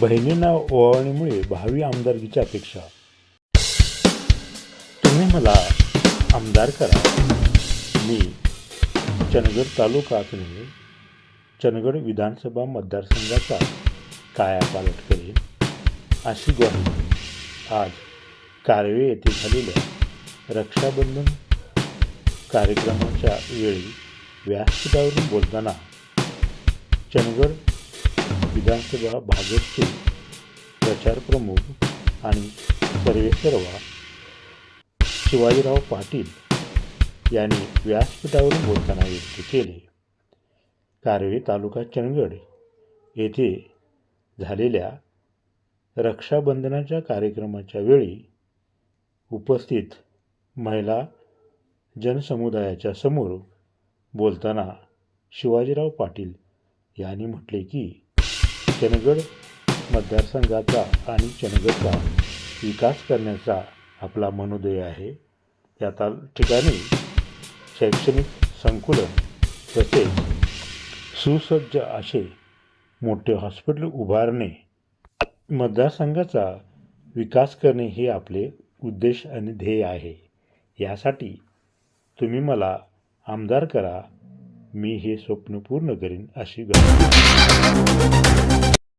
बहिणींना ओवाळणीमुळे भावी आमदारकीची अपेक्षा. तुम्ही मला आमदार करा. मी चंदगड तालुका असलेले चंदगड विधानसभा मतदारसंघाचा कायापालट करेन अशी ग्वाही आज कारवे येथे झालेल्या रक्षाबंधन कार्यक्रमाच्या वेळी व्यासपीठावरून बोलताना चंदगड विधानसभा भाजपचे प्रचार प्रमुख आणि सर्वेसर्वा शिवाजीराव पाटील यांनी व्यासपीठावरून बोलताना व्यक्त केले. कारवे तालुका चंदगड येथे झालेल्या रक्षाबंधनाच्या कार्यक्रमाच्या वेळी उपस्थित महिला जनसमुदायाच्या समोर बोलताना शिवाजीराव पाटील यांनी म्हटले की चंदगड मतदारसंघाचा आणि चंदगडचा विकास करण्याचा आपला मनोदय आहे. या ता ठिकाणी शैक्षणिक संकुलन तसेच सुसज्ज असे मोठे हॉस्पिटल उभारणे मतदारसंघाचा विकास करणे हे आपले उद्देश आणि ध्येय आहे. यासाठी तुम्ही मला आमदार करा मी हे स्वप्न पूर्ण करीन अशी गरज